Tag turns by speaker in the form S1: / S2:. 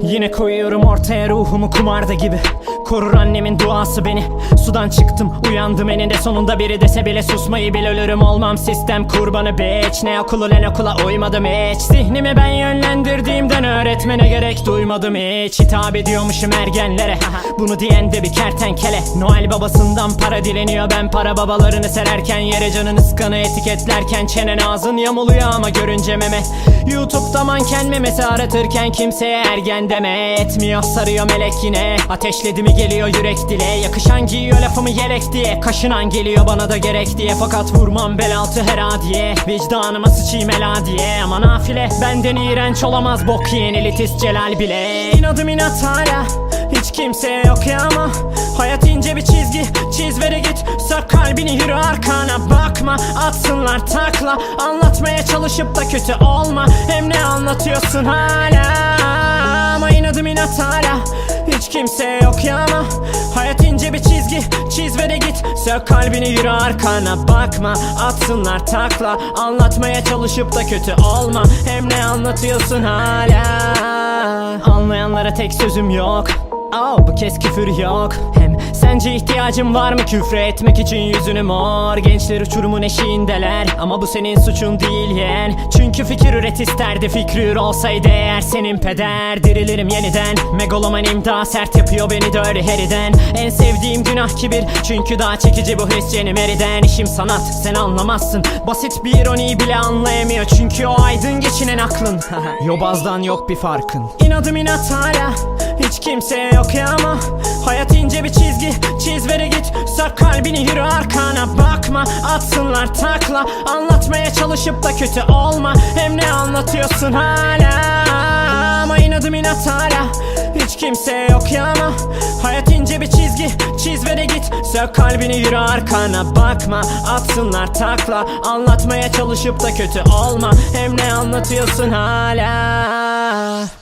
S1: Yine koyuyorum ortaya ruhumu kumarda gibi Korur annemin duası beni. Sudan çıktım uyandım eninde sonunda. Biri dese bile susmayı bil ölürüm. Olmam sistem kurbanı bitch. Ne okulu lan okula uymadım hiç. Zihnimi ben yönlendirdiğimden öğretmene gerek duymadım hiç. Hitap ediyormuşum ergenlere. Bunu diyen de bir kertenkele. Noel babasından para dileniyor. Ben para babalarını sererken Yere canını sıkanı etiketlerken Çenen ağzın yamuluyor ama görünce meme. Youtube'da manken memesi aratırken kimseye ergen deme Etmiyor. Sarıyor melek yine. Ateşledi mi geliyor yürek dile. Yakışan giyiyor lafımı yelek diye. Kaşınan geliyor bana da gerek diye. Fakat vurmam bel altı her adiye. Vicdanıma sıçayım ela diye Ama nafile benden iğrenç olamaz Bok yiyen elitist Celal bile. İnadım inat hala hiç kimseye yok ya ama. Hayat ince bir çizgi Çiz ve de git. Sök kalbini yürü arkana bakma. Atsınlar takla Anlatmaya çalışıp da kötü olma. Hem ne anlatıyorsun hala? Ama inadım inat hala Hiç kimseye yok ya ama Hayat ince bir çizgi Çiz ve de git. Sök kalbini yürü arkana bakma Atsınlar takla. Anlatmaya çalışıp da kötü olma. Hem ne anlatıyorsun hala? Anlayanlara tek sözüm yok Oh, bu kez küfür yok. Hem sence ihtiyacım var mı? Küfre etmek için yüzünü mor. Gençler uçurumun eşiğindeler. Ama bu senin suçun değil yeğen. Çünkü fikir üret isterdi. Fikri ür olsaydı eğer senin peder. Dirilirim yeniden. Megalomanim daha sert yapıyor beni de öyle heriden. En sevdiğim günah kibir. Çünkü daha çekici bu his cenim eriden. İşim sanat sen anlamazsın. Basit bir ironiyi bile anlayamıyor. Çünkü o aydın geçinen aklın. Yobazdan yok bir farkın. İnadım inat hala hiç kimseye yok ya ama Hayat ince bir çizgi. Çiz ve de git Sök kalbini yürü arkana bakma. Atsınlar takla Anlatmaya çalışıp da kötü olma. Hem ne anlatıyorsun hala? Ama inadım inat hala. Hiç kimseye yok ya ama Hayat ince bir çizgi. Çiz ve de git Sök kalbini yürü arkana bakma. Atsınlar takla Anlatmaya çalışıp da kötü olma. Hem ne anlatıyorsun hala